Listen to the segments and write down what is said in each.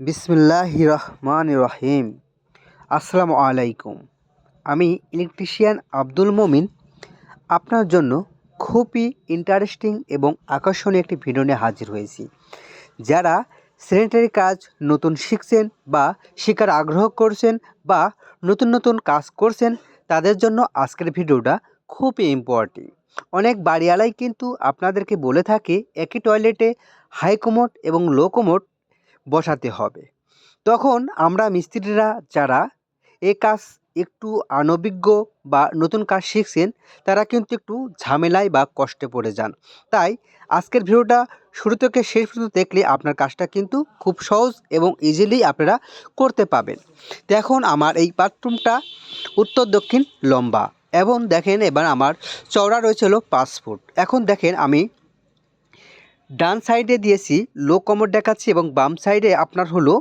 বিসমিল্লাহ রহমান রহিম। আসসালামু আলাইকুম। আমি ইলেকট্রিশিয়ান আব্দুল মমিন। আপনার জন্য খুবই ইন্টারেস্টিং এবং আকর্ষণীয় একটি ভিডিও নিয়ে হাজির হয়েছি। যারা স্যানিটারি কাজ নতুন শিখছেন বা শেখার আগ্রহ করছেন বা নতুন নতুন কাজ করছেন, তাদের জন্য আজকের ভিডিওটা খুবই ইম্পর্টেন্ট অনেক বাড়িওয়ালাই কিন্তু আপনাদেরকে বলে থাকে, একই টয়লেটে হাই কোমোড এবং লো কোমোড বসাতে হবে। তখন আমরা মিস্ত্রিরা যারা এ কাজ একটু অনভিজ্ঞ বা নতুন কাজ শিখছেন, তারা কিন্তু একটু ঝামেলায় বা কষ্টে পড়ে যান। তাই আজকের ভিডিওটা শুরু থেকে শেষ পর্যন্ত দেখলে আপনার কাজটা কিন্তু খুব সহজ এবং ইজিলি আপনারা করতে পাবেন। দেখুন আমার এই বাথরুমটা উত্তর দক্ষিণ লম্বা এবং দেখেন এবার আমার চওড়া রয়েছে হলো পাঁচ ফুট। এখন দেখেন আমি ডান সাইডে দিয়েছি, লো কমোড দেখাচ্ছি এবং বাম সাইডে আপনার হলো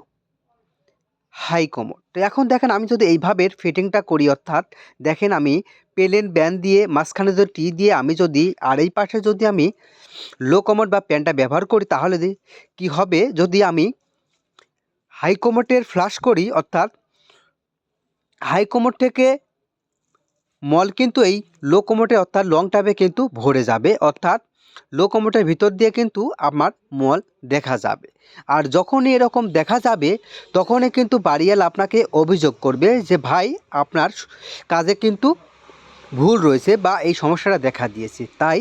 হাই কমোড। তো এখন দেখেন আমি যদি এইভাবে ফিটিংটা করি, অর্থাৎ দেখেন আমি পেলেন ব্যান দিয়ে মাঝখানে যদি টি দিয়ে আমি যদি আর এই পাশে যদি আমি লো কমোড বা প্যান্টটা ব্যবহার করি, তাহলে কি হবে? যদি আমি হাই কমোডের ফ্লাশ করি, অর্থাৎ হাই কমোড থেকে মল কিন্তু এই লো কমোডে, অর্থাৎ লং টাবে কিন্তু ভরে যাবে, অর্থাৎ লো কমোডের ভিতর দিয়ে কিন্তু আমার মল দেখা যাবে। আর যখনই এরকম দেখা যাবে, তখনই কিন্তু বাড়িয়াল আপনাকে অভিযোগ করবে যে, ভাই, আপনার কাজে কিন্তু ভুল রয়েছে বা এই সমস্যাটা দেখা দিয়েছে। তাই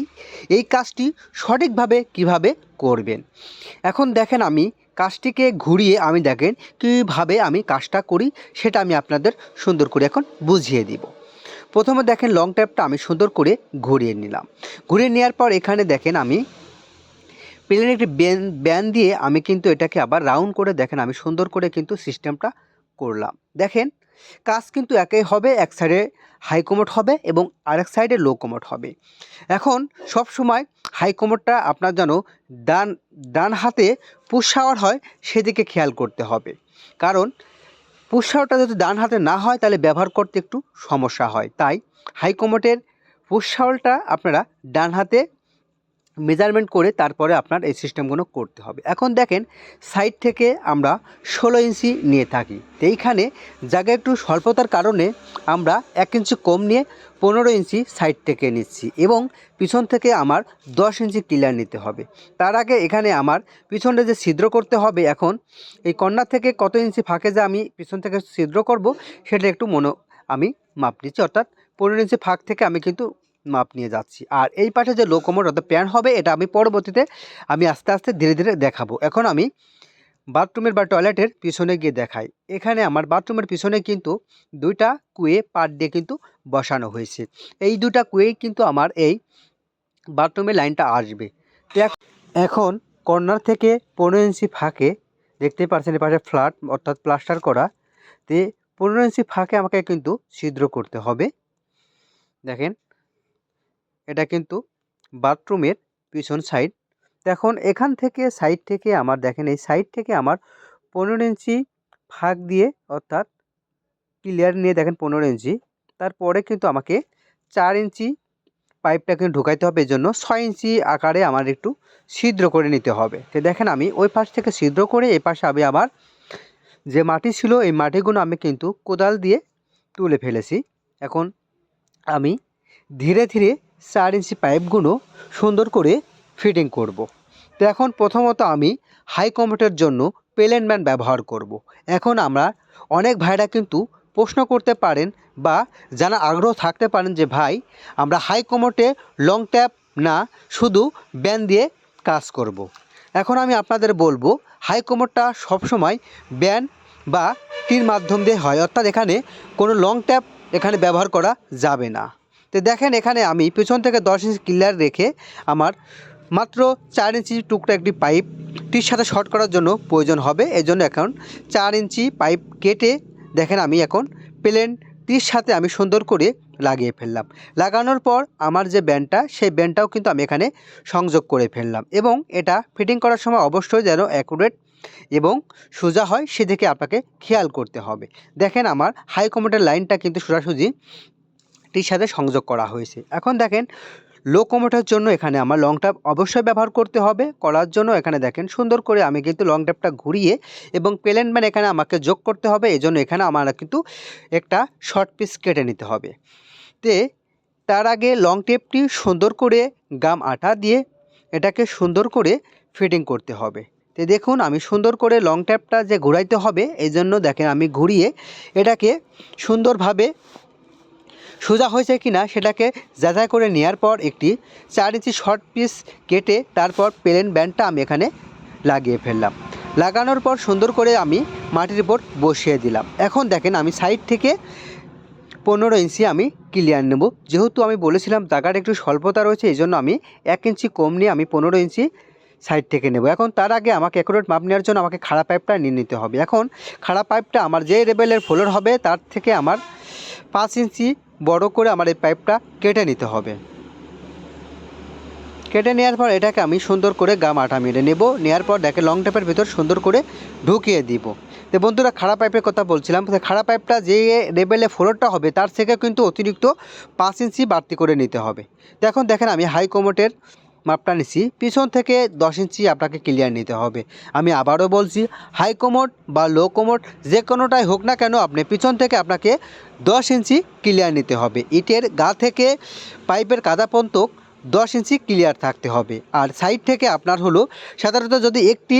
এই কাজটি সঠিকভাবে কীভাবে করবেন? এখন দেখেন আমি কাজটিকে ঘুরিয়ে আমি দেখেন কীভাবে আমি কাজটা করি, সেটা আমি আপনাদের সুন্দর করে এখন বুঝিয়ে দিব। প্রথমে দেখেন লং ট্যাপটা আমি সুন্দর করে ঘুরিয়ে নিলাম। ঘুরিয়ে নেওয়ার পর এখানে দেখেন আমি প্লেন একটি ব্যান ব্যান দিয়ে আমি কিন্তু এটাকে আবার রাউন্ড করে দেখেন, আমি সুন্দর করে কিন্তু সিস্টেমটা করলাম। দেখেন, কাজ কিন্তু একই হবে, এক সাইডে হাই কমোড হবে এবং আরেক সাইডে লো কমোড হবে। এখন সব সময় হাই কমোডটা আপনার যেন ডান ডান হাতে শাওয়ার হয়, সেদিকে খেয়াল করতে হবে। কারণ শাওয়ারটা যদি ডান হাতে না হয়, তাহলে ব্যবহার করতে একটু সমস্যা হয়। তাই হাই কমোডের পুশ আপনারা ডান হাতে মেজারমেন্ট করে তারপরে আপনার এই সিস্টেমগুলো করতে হবে। এখন দেখেন সাইড থেকে আমরা ষোলো ইঞ্চি নিয়ে থাকি। তো এইখানে জায়গা একটু স্বল্পতার কারণে আমরা এক ইঞ্চি কম নিয়ে পনেরো ইঞ্চি সাইড থেকে নিচ্ছি এবং পিছন থেকে আমার দশ ইঞ্চি ক্লিয়ার নিতে হবে। তার আগে এখানে আমার পিছনে যে ছিদ্র করতে হবে এখন, এই কর্নার থেকে কত ইঞ্চি ফাঁকে যে আমি পিছন থেকে ছিদ্র করব, সেটা একটু মনো আমি মাপ নিচ্ছি। অর্থাৎ পনেরো ইঞ্চি ফাঁক থেকে আমি কিন্তু মাপ নিয়ে যাচ্ছি। আর এই পাশে যে লো কোমর অর্থাৎ প্যান হবে, এটা আমি পরবর্তীতে আমি আস্তে আস্তে ধীরে ধীরে দেখাবো। এখন আমি বাথরুমের বা টয়লেটের পিছনে গিয়ে দেখাই। এখানে আমার বাথরুমের পিছনে কিন্তু দুইটা কুয়ে পাট দিয়ে কিন্তু বসানো হয়েছে। এই দুটা কুয়ে কিন্তু আমার এই বাথরুমের লাইনটা আসবে। এখন কর্নার থেকে পনেরো ইঞ্চি ফাঁকে দেখতে পাচ্ছেন এপাশে ফ্ল্যাট অর্থাৎ প্লাস্টার করা। তে পনেরো ইঞ্চি ফাঁকে আমাকে কিন্তু ছিদ্র করতে হবে। দেখেন এটা কিন্তু বাথরুমের পিছন সাইড এখন এখান থেকে সাইড থেকে আমার, দেখেন এই সাইড থেকে আমার পনেরো ইঞ্চি ফাঁক দিয়ে অর্থাৎ ক্লিয়ার নিয়ে দেখেন পনেরো ইঞ্চি। তারপরে কিন্তু আমাকে চার ইঞ্চি পাইপটা কিন্তু ঢুকাইতে হবে জন্য ছয় ইঞ্চি আকারে আমার একটু ছিদ্র করে নিতে হবে। তো দেখেন আমি ওই পাশ থেকে ছিদ্র করে এই পাশে আমি আবার যে মাটি ছিল, এই মাটিগুলো আমি কিন্তু কোদাল দিয়ে তুলে ফেলেছি। এখন আমি ধীরে ধীরে চার ইঞ্চি পাইপগুলো সুন্দর করে ফিটিং করব। তো এখন প্রথমত আমি হাই কমোটের জন্য পেলেন ম্যান ব্যবহার করব। এখন আমরা অনেক ভাইরা কিন্তু প্রশ্ন করতে পারেন বা জানা আগ্রহ থাকতে পারেন যে, ভাই, আমরা হাই কমোটে লং ট্যাপ না, শুধু ব্যান দিয়ে কাজ করব। এখন আমি আপনাদের বলব, হাই কমোটটা সবসময় ব্যান বা টির মাধ্যম দিয়ে হয় অর্থাৎ এখানে কোনো লং ট্যাপ এখানে ব্যবহার করা যাবে না তো দেখেন এখানে আমি পেছন থেকে দশ ইঞ্চি ক্লিয়ার রেখে আমার মাত্র চার ইঞ্চি টুকরা একটি পাইপ টির সাথে শর্ট করার জন্য প্রয়োজন হবে। এই জন্য এখন চার ইঞ্চি পাইপ কেটে দেখেন আমি এখন প্লেন টির সাথে আমি সুন্দর করে লাগিয়ে ফেললাম। লাগানোর পর আমার যে ব্যান্ডটা, সেই ব্যান্ডটাও কিন্তু আমি এখানে সংযোগ করে ফেললাম এবং এটা ফিটিং করার সময় অবশ্যই যেন অ্যাকুরেট এবং সোজা হয়, সেদিকে আপনাকে খেয়াল করতে হবে। দেখেন আমার হাই কমোডের লাইনটা কিন্তু সোজাসুজি টির সাথে সংযোগ করা হয়েছে। এখন দেখেন লো কোমোটার জন্য এখানে আমার লং ট্যাপ অবশ্যই ব্যবহার করতে হবে। করার জন্য এখানে দেখেন, সুন্দর করে আমি কিন্তু লং ট্যাপটা ঘুরিয়ে এবং প্লেন ম্যান এখানে আমাকে যোগ করতে হবে। এই জন্য এখানে আমার কিন্তু একটা শর্ট পিস কেটে নিতে হবে। তে তার আগে লং টেপটি সুন্দর করে গাম আটা দিয়ে এটাকে সুন্দর করে ফিটিং করতে হবে। তো দেখুন, আমি সুন্দর করে লং ট্যাপটা যে ঘুরাইতে হবে এই জন্য দেখেন আমি ঘুরিয়ে এটাকে সুন্দরভাবে সোজা হয়েছে কি না সেটাকে যাচাই করে নেওয়ার পর একটি চার ইঞ্চি শর্ট পিস কেটে তারপর প্লেন ব্যান্ডটা আমি এখানে লাগিয়ে ফেললাম। লাগানোর পর সুন্দর করে আমি মাটির উপর বসিয়ে দিলাম। এখন দেখেন আমি সাইড থেকে পনেরো ইঞ্চি আমি ক্লিয়ার নেব। যেহেতু আমি বলেছিলাম জায়গাটা একটু স্বল্পতা রয়েছে, এই জন্য আমি এক ইঞ্চি কম নিয়ে আমি পনেরো ইঞ্চি সাইড থেকে নেব। এখন তার আগে আমাকে অ্যাকুরেট মাপ নেওয়ার জন্য আমাকে খাড়া পাইপটা নিয়ে নিতে হবে। এখন খাড়া পাইপটা আমার যে লেভেলের ফ্লোর হবে, তার থেকে আমার পাঁচ ইঞ্চি বড় করে আমার এই পাইপটা কেটে নিতে হবে। কেটে নেওয়ার পর এটাকে আমি সুন্দর করে গাম আটা মেরে নেব। নেওয়ার পর দেখে লং টাইপের ভিতর সুন্দর করে ঢুকিয়ে দিব। তো বন্ধুরা, খাড়া পাইপের কথা বলছিলাম। খাড়া পাইপটা যে লেভেলে ফ্লোরটা হবে, তার থেকে কিন্তু অতিরিক্ত পাঁচ ইঞ্চি বাড়তি করে নিতে হবে। তো এখন দেখেন আমি হাই কোমোটের মাপটা নিছি। পিছন থেকে দশ ইঞ্চি আপনাকে ক্লিয়ার নিতে হবে। আমি আবারও বলছি হাই কোমোট বা লো কোমোট যে কোনোটাই হোক না কেন আপনি পিছন থেকে আপনাকে দশ ইঞ্চি ক্লিয়ার নিতে হবে। ইটের গা থেকে পাইপের কাদা পর্যন্ত দশ ইঞ্চি ক্লিয়ার থাকতে হবে। আর সাইড থেকে আপনার হলো, সাধারণত যদি একটি,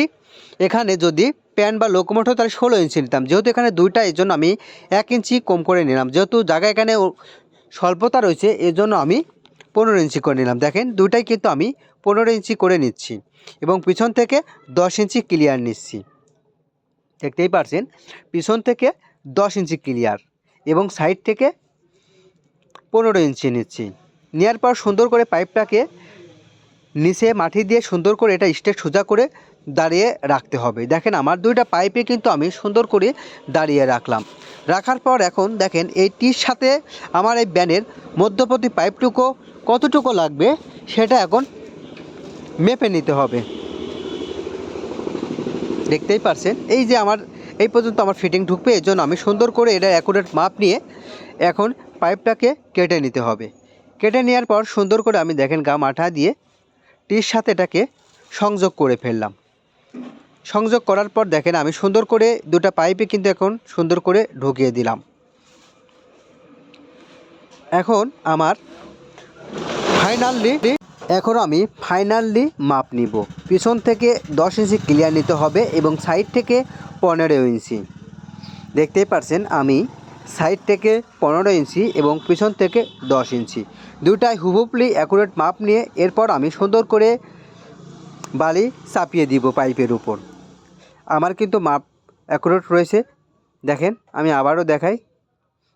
এখানে যদি প্যান বা লোকোমোট হয়, তাহলে ষোলো ইঞ্চি নিতাম। যেহেতু এখানে দুইটা, এই জন্য আমি এক ইঞ্চি কম করে নিলাম। যেহেতু জায়গা এখানে স্বল্পতা রয়েছে এর জন্য আমি পনেরো ইঞ্চি করে নিলাম। দেখেন, দুইটাই কিন্তু আমি পনেরো ইঞ্চি করে নিচ্ছি এবং পিছন থেকে দশ ইঞ্চি ক্লিয়ার নিচ্ছি। দেখতেই পারছেন, পিছন থেকে দশ ইঞ্চি ক্লিয়ার এবং সাইড থেকে পনেরো ইঞ্চি নিচ্ছি। নেওয়ার পর সুন্দর করে পাইপটাকে নিচে মাটি দিয়ে সুন্দর করে এটা স্টেট সোজা করে দাঁড়িয়ে রাখতে হবে। দেখেন, আমার দুইটা পাইপে কিন্তু আমি সুন্দর করে দাঁড়িয়ে রাখলাম। রাখার পর এখন দেখেন, এই টির সাথে আমার এই ব্যানের মধ্যপতি পাইপটুকু কতটুকু লাগবে সেটা এখন মেপে নিতে হবে। দেখতেই পারছেন? এই যে আমার, এই পর্যন্ত আমার ফিটিং ঢুকবে এর জন্য আমি সুন্দর করে এটা অ্যাকুরেট মাপ নিয়ে এখন পাইপটাকে কেটে নিতে হবে। কেটে নেওয়ার পর সুন্দর করে আমি দেখেন গাম আঠা দিয়ে টির সাথে এটাকে সংযোগ করে ফেললাম। সংযোগ করার পর দেখেন আমি সুন্দর করে দুটো পাইপে কিন্তু এখন সুন্দর করে ঢুকিয়ে দিলাম। এখন আমার ফাইনালি এখন আমি ফাইনালি মাপ নিব। পিছন থেকে দশ ইঞ্চি ক্লিয়ার নিতে হবে এবং সাইড থেকে পনেরো ইঞ্চি। দেখতেই পারছেন আমি সাইড থেকে পনেরো ইঞ্চি এবং পিছন থেকে দশ ইঞ্চি। দুটাই হুবুপলি অ্যাকুরেট মাপ নিয়ে এরপর আমি সুন্দর করে বালি চাপিয়ে দিব পাইপের উপর। আমার কিন্তু মাপ অ্যাকুরেট রয়েছে। দেখেন, আমি আবারও দেখাই।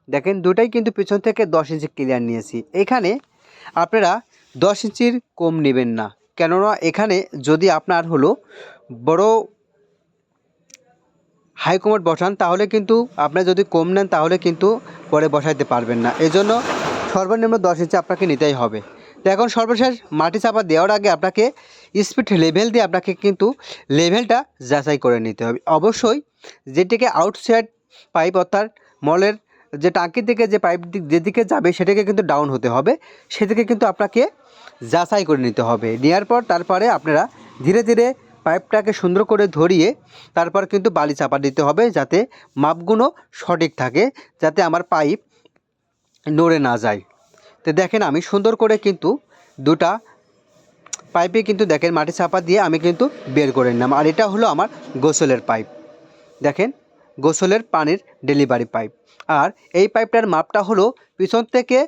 দেখেন দুটাই কিন্তু পিছন থেকে দশ ইঞ্চি ক্লিয়ার নিয়েছি। এখানে আপনারা দশ ইঞ্চির কম নেবেন না। কেননা এখানে যদি আপনার হলো বড় হাই বসান, তাহলে কিন্তু আপনার যদি কম নেন, তাহলে কিন্তু পরে বসাইতে পারবেন না। এজন্য সর্বনিম্ন দশ ইঞ্চি আপনাকে নিতেই হবে। তো এখন সর্বশেষ মাটি চাপা দেওয়ার আগে আপনাকে স্পিড লেভেল দিয়ে আপনাকে কিন্তু লেভেলটা যাচাই করে নিতে হবে। অবশ্যই যেটিকে আউটসাইড পাইপ অর্থাৎ মলের যে টাঙ্কির দিকে যে পাইপ যেদিকে যাবে সেটাকে কিন্তু ডাউন হতে হবে। সেদিকে কিন্তু আপনাকে যাচাই করে নিতে হবে। নেওয়ার পর তারপরে আপনারা ধীরে ধীরে পাইপটাকে সুন্দর করে ধরিয়ে তারপর কিন্তু বালি চাপা দিতে হবে যাতে মাপগুলো সঠিক থাকে, যাতে আমার পাইপ নড়ে না যায়। তো দেখেন আমি সুন্দর করে কিন্তু দুটা পাইপে কিন্তু দেখেন মাটি চাপা দিয়ে আমি কিন্তু বের করে নিলাম। আর এটা হলো আমার গোসলের পাইপ। দেখেন গোসলের পানির ডেলিভারি পাইপ। আর এই পাইপটার মাপটা হলো পিছন থেকে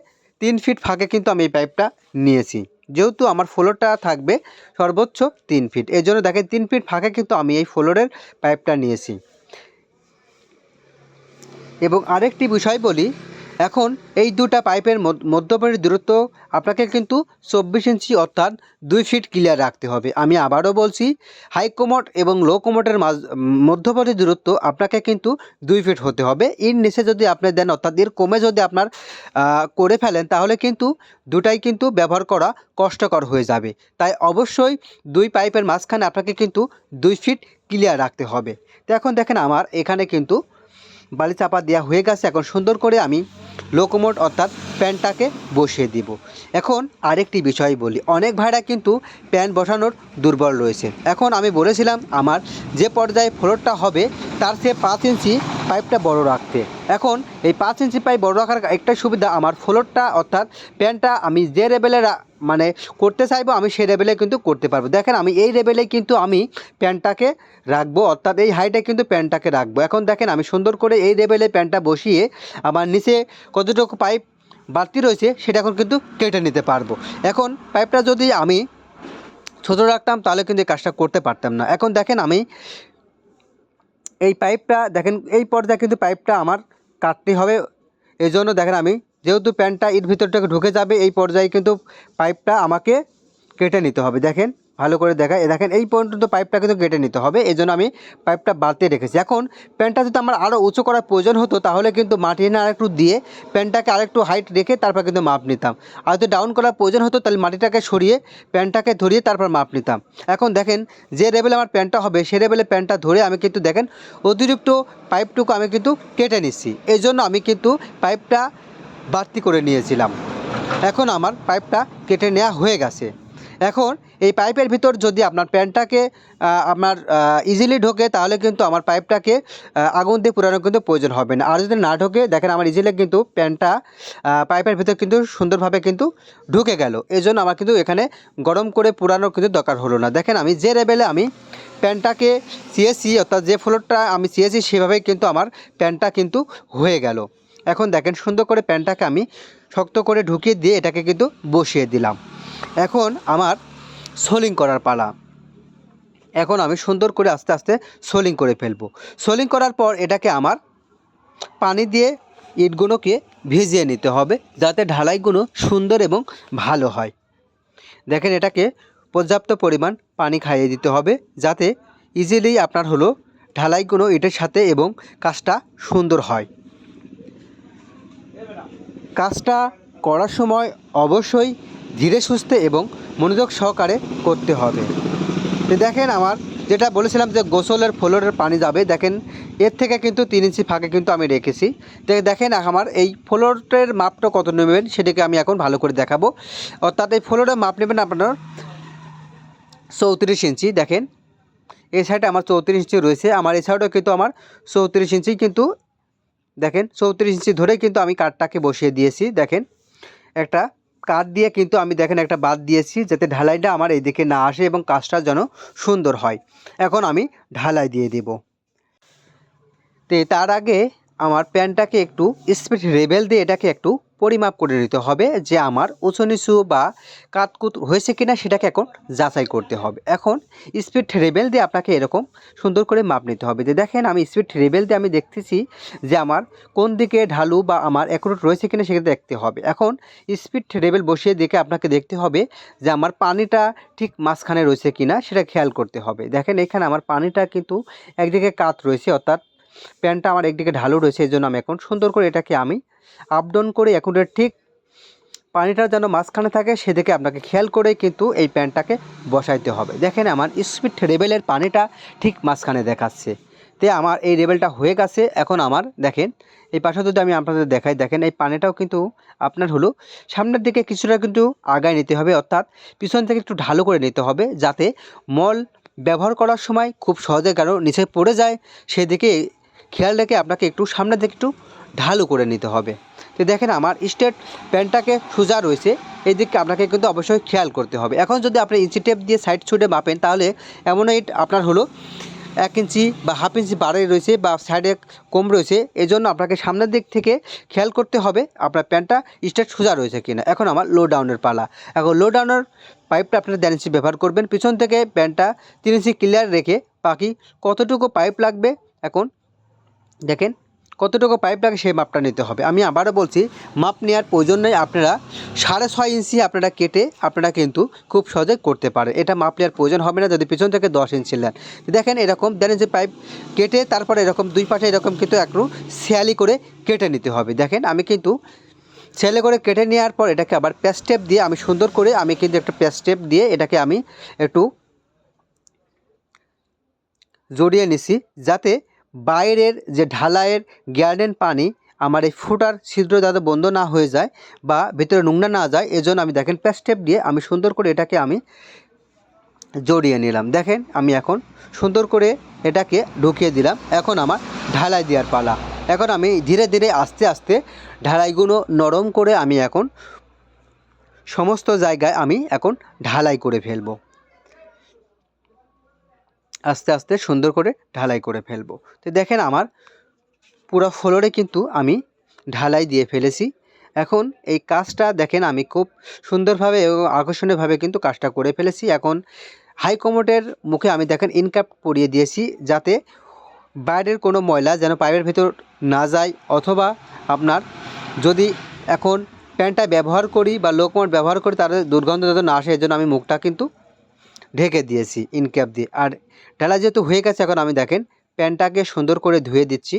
তিন ফিট ফাঁকে কিন্তু আমি এই পাইপটা নিয়েছি। যেহেতু আমার ফ্লোরটা থাকবে সর্বোচ্চ তিন ফিট। এই জন্য দেখেন তিন ফিট ফাঁকে কিন্তু আমি এই ফ্লোরের পাইপটা নিয়েছি। এবং আরেকটি বিষয় বলি এখন এই দুটা পাইপের মধ্য- মধ্যবর্তী দূরত্ব আপনাকে কিন্তু চব্বিশ ইঞ্চি অর্থাৎ দুই ফিট ক্লিয়ার রাখতে হবে। আমি আবারও বলছি হাই কোমোট এবং লো কোমোটের মধ্যবর্তী দূরত্ব আপনাকে কিন্তু দুই ফিট হতে হবে। এর নিচে যদি আপনি দেন, অর্থাৎ এর কমে যদি আপনার করে ফেলেন, তাহলে কিন্তু দুটাই কিন্তু ব্যবহার করা কষ্টকর হয়ে যাবে। তাই অবশ্যই দুই পাইপের মাঝখানে আপনাকে কিন্তু দুই ফিট ক্লিয়ার রাখতে হবে। তো এখন দেখেন আমার এখানে কিন্তু বালি চাপা দেওয়া হয়ে গেছে। এখন সুন্দর করে আমি লোকোমোট অর্থাৎ প্যানটাকে বসিয়ে দিব। এখন আরেকটি বিষয় বলি। অনেক ভাইরা কিন্তু প্যান বসানোর দুর্বল রয়েছে। এখন আমি বলেছিলাম আমার যে পর্যায়ে ফ্লোরটা হবে, তার সে পাঁচ ইঞ্চি পাইপটা বড় রাখতে। এখন এই পাঁচ ইঞ্চি পাইপ বড় রাখার একটা সুবিধা, আমার ফ্লোরটা অর্থাৎ প্যানটা আমি যে লেভেলে মানে করতে চাইব, আমি সেই লেভেলে কিন্তু করতে পারব। দেখেন, আমি এই লেভেলে কিন্তু আমি প্যানটাকে রাখব, অর্থাৎ এই হাইটে কিন্তু প্যানটাকে রাখব। এখন দেখেন, আমি সুন্দর করে এই লেভেলে প্যানটা বসিয়ে আমার নিচে কতটুকু পাইপ বাড়তি রয়েছে, সেটা এখন কিন্তু কেটে নিতে পারব। এখন পাইপটা যদি আমি ছোটো রাখতাম, তাহলে কিন্তু এই কাজটা করতে পারতাম না। এখন দেখেন, আমি এই পাইপটা দেখেন, এই পর্যায়ে কিন্তু পাইপটা আমার কাটতে হবে। এই জন্য দেখেন, আমি যেহেতু প্যান্টটা এর ভিতরটাকে ঢুকে যাবে, এই পর্যায়ে কিন্তু পাইপটা আমাকে কেটে নিতে হবে। দেখেন, ভালো করে দেখা দেখেন, এই পর্যন্ত পাইপটা কিন্তু কেটে নিতে হবে এই জন্য আমি পাইপটা বাড়তে রেখেছি। এখন প্যান্টটা যদি আমার আরও উঁচু করার প্রয়োজন হতো, তাহলে কিন্তু মাটি এনে আরেকটু দিয়ে প্যান্টটাকে আরেকটু হাইট রেখে তারপর কিন্তু মাপ নিতাম। আর যদি ডাউন করার প্রয়োজন হতো, তাহলে মাটিটাকে সরিয়ে প্যান্টটাকে ধরিয়ে তারপর মাপ নিতাম। এখন দেখেন, যে লেভেলে আমার প্যান্টটা হবে, সে লেভেলে প্যান্টটা ধরে আমি কিন্তু দেখেন, অতিরিক্ত পাইপটুকু আমি কিন্তু কেটে নিচ্ছি। এই জন্য আমি কিন্তু পাইপটা বাড়তি করে নিয়েছিলাম। এখন আমার পাইপটা কেটে নেওয়া হয়ে গেছে। এখন এই পাইপের ভিতর যদি আপনার প্যান্টটাকে আপনার ইজিলি ঢোকে, তাহলে কিন্তু আমার পাইপটাকে আগুন দিয়ে পুরানো কিন্তু প্রয়োজন হবে না। আর যদি না ঢোকে, দেখেন আমার ইজিলি কিন্তু প্যান্টটা পাইপের ভিতর কিন্তু সুন্দরভাবে কিন্তু ঢুকে গেল। এই জন্য আমার কিন্তু এখানে গরম করে পুরানোর কিন্তু দরকার হলো না। দেখেন আমি যে লেভেলে আমি প্যান্টটাকে চেয়েছি অর্থাৎ যে ফ্লোরটা আমি চেয়েছি সেভাবেই কিন্তু আমার প্যান্টটা কিন্তু হয়ে গেল। এখন দেখেন সুন্দর করে প্যান্টটাকে আমি শক্ত করে ঢুকিয়ে দিয়ে এটাকে কিন্তু বসিয়ে দিলাম। এখন আমার সোলিং করার পালা। এখন আমি সুন্দর করে আস্তে আস্তে সোলিং করে ফেলব। সোলিং করার পর এটাকে আমার পানি দিয়ে ইটগুলোকে ভিজিয়ে নিতে হবে যাতে ঢালাইগুলো সুন্দর এবং ভালো হয়। দেখেন এটাকে পর্যাপ্ত পরিমাণ পানি খাইয়ে দিতে হবে যাতে ইজিলি আপনার হলো ঢালাইগুলো ইটের সাথে এবং কাজটা সুন্দর হয়। কাজটা করার সময় অবশ্যই ধীরে সুস্থে এবং মনোযোগ সহকারে করতে হবে। তো দেখেন আমার যেটা বলেছিলাম যে গোসলের ফ্লোরের পানি যাবে, দেখেন এর থেকে কিন্তু তিন ইঞ্চি ফাঁকে কিন্তু আমি রেখেছি। দেখেন আমার এই ফ্লোরের মাপটা কত নেবেন সেটাকে আমি এখন ভালো করে দেখাবো। অর্থাৎ এই ফ্লোরের মাপ নেবেন আপনার চৌত্রিশ ইঞ্চি, দেখেন। এই সাইডে আমার চৌত্রিশ ইঞ্চি রয়েছে, আমার এই সাইডেও কিন্তু আমার চৌত্রিশ ইঞ্চি কিন্তু দেখেন চৌত্রিশ ইঞ্চি ধরে কিন্তু আমি কাঠটাকে বসিয়ে দিয়েছি, দেখেন। একটা কাঠ দিয়ে কিন্তু আমি, দেখেন, একটা বাদ দিয়েছি যাতে ঢালাইটা আমার এইদিকে না আসে এবং কাজটা যেন সুন্দর হয়। এখন আমি ঢালাই দিয়ে দেব। তো তার আগে আমার প্যানটাকে একটু স্পিড রেবেল দিয়ে এটাকে একটু পরিমাপ করে নিতে হবে যে আমার উঁচু নিচু বা কাতকুত হয়েছে কিনা সেটাকে এখন যাচাই করতে হবে। এখন স্পিড লেভেল দিয়ে আপনাকে এরকম সুন্দর করে মাপ নিতে হবে যে দেখেন আমি স্পিড লেভেল দিয়ে আমি দেখতেছি যে আমার কোন দিকে ঢালু বা আমার একরুট রয়েছে কিনা সেটা দেখতে হবে। এখন স্পিড লেভেল বসিয়ে দেখে আপনাকে দেখতে হবে যে আমার পানিটা ঠিক মাঝখানে রয়েছে কিনা সেটা খেয়াল করতে হবে। দেখেন এখানে আমার পানিটা কিন্তু একদিকে কাত রয়েছে অর্থাৎ প্যানটা আমার একদিকে ঢালু রয়েছে, এই জন্য আমি এখন সুন্দর করে এটাকে আমি আপ ডাউন করে এখন ঠিক পানিটা যেন মাঝখানে থাকে, সেদিকে আপনাকে খেয়াল করে কিন্তু এই প্যানটাকে বসাইতে হবে। দেখেন আমার স্পিড রেবেলের পানিটা ঠিক মাঝখানে দেখাচ্ছে। তে আমার এই রেবেলটা হয়ে গেছে, এখন আমার দেখেন, এই পাশে যদি আমি আপনাদের দেখাই, দেখেন এই পানিটাও কিন্তু আপনার হলো সামনের দিকে কিছুটা কিন্তু আগায় নিতে হবে, অর্থাৎ পিছন থেকে একটু ঢালু করে নিতে হবে, যাতে মল ব্যবহার করার সময় খুব সহজে কারও নিচে পড়ে যায়, সেদিকে খেয়াল রেখে আপনাকে একটু সামনের দিকে একটু ঢালু করে নিতে হবে। তো দেখেন আমার স্টেট প্যান্টটাকে সোজা রয়েছে এই দিককে আপনাকে কিন্তু অবশ্যই খেয়াল করতে হবে। এখন যদি আপনি ইঞ্চি টেপ দিয়ে সাইড ছুটে মাপেন, তাহলে এমন আপনার হলো এক ইঞ্চি বা হাফ ইঞ্চি বাড়ে রয়েছে বা সাইডে কম রয়েছে এই জন্য আপনাকে সামনের দিক থেকে খেয়াল করতে হবে আপনার প্যান্টটা স্টেট সোজা রয়েছে কিনা। এখন আমার লো ডাউনের পালা। এখন লো ডাউনের পাইপটা আপনারা দেড় ইঞ্চি ব্যবহার করবেন। পিছন থেকে প্যান্টটা তিন ইঞ্চি ক্লিয়ার রেখে বাকি কতটুকু পাইপ লাগবে, এখন দেখেন, কতটুকু পাইপ লাগে সেই মাপটা নিতে হবে। আমি আবারও বলছি মাপ নেওয়ার প্রয়োজন নেই, আপনারা সাড়ে ছয় ইঞ্চি আপনারা কেটে আপনারা কিন্তু খুব সহজে করতে পারেন। এটা মাপ নেওয়ার প্রয়োজন হবে না, যদি পিছন থেকে দশ ইঞ্চি নেন। দেখেন, এরকম দেন যে পাইপ কেটে তারপরে এরকম দুই পাশে এরকম কিন্তু একটু শেয়ালি করে কেটে নিতে হবে। দেখেন, আমি কিন্তু ছেলে করে কেটে নেওয়ার পর এটাকে আবার প্যাস্টেপ দিয়ে আমি সুন্দর করে আমি কিন্তু একটা প্যাস্টেপ দিয়ে এটাকে আমি একটু জড়িয়ে নিছি, যাতে বাইরের যে ঢালাইয়ের গ্যার্ডেন পানি আমার এই ফুটার ছিদ্র যাতে বন্ধ না হয়ে যায় বা ভিতরে নোংরা না যায়, এজন্য আমি দেখেন প্যাস্টেপ দিয়ে আমি সুন্দর করে এটাকে আমি জড়িয়ে নিলাম। দেখেন আমি এখন সুন্দর করে এটাকে ঢুকিয়ে দিলাম। এখন আমার ঢালাই দেওয়ার পালা। এখন আমি ধীরে ধীরে আস্তে আস্তে ঢালাইগুলো নরম করে আমি এখন সমস্ত জায়গায় আমি এখন ঢালাই করে ফেলব। আস্তে আস্তে সুন্দর করে ঢালাই করে ফেলব। তো দেখেন আমার পুরো ফ্লোরে কিন্তু আমি ঢালাই দিয়ে ফেলেছি। এখন এই কাজটা দেখেন আমি খুব সুন্দরভাবে এবং আকর্ষণীয়ভাবে কিন্তু কাজটা করে ফেলেছি। এখন হাই কমোডের মুখে আমি দেখেন ইনক্যাপ পরিয়ে দিয়েছি যাতে বাইরের কোনো ময়লা যেন পাইপের ভিতর না যায় অথবা আপনার যদি এখন প্যান্টটা ব্যবহার করি বা লোকমোট ব্যবহার করি তাদের দুর্গন্ধ যাতে না আসে এর জন্য আমি মুখটা কিন্তু ঢেকে দিয়েছি ইনক্যাপ দিয়ে। আর ঢালা যেহেতু হয়ে গেছে, এখন আমি দেখেন প্যানটাকে সুন্দর করে ধুয়ে দিচ্ছি,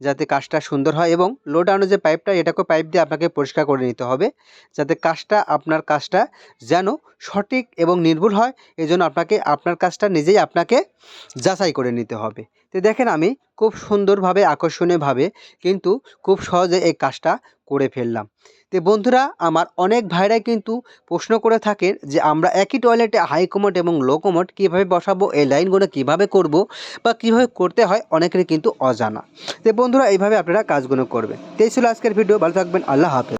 যাতে কাজটা সুন্দর হয় এবং লো ডাউনের যে পাইপটা এটাকে পাইপ দিয়ে আপনাকে পরিষ্কার করে নিতে হবে, যাতে কাজটা, আপনার কাজটা যেন সঠিক এবং নির্ভুল হয় এই জন্য আপনাকে, আপনার কাজটা নিজেই আপনাকে যাচাই করে নিতে হবে। তো দেখেন আমি খুব সুন্দরভাবে, আকর্ষণীয়ভাবে কিন্তু খুব সহজে এই কাজটা করে ফেললাম। তো বন্ধুরা, আমার অনেক ভাইরাই কিন্তু প্রশ্ন করে থাকেন যে আমরা একই টয়লেটে হাই কমোড এবং লো কমোড কীভাবে বসাবো, এই লাইনগুলো কীভাবে করব বা কীভাবে করতে হয় অনেকেরই কিন্তু অজানা। তো বন্ধুরা, এইভাবে আপনারা কাজগুলো করবেন। তো এই ছিল আজকের ভিডিও ভালো থাকবেন। আল্লাহ হাফেজ।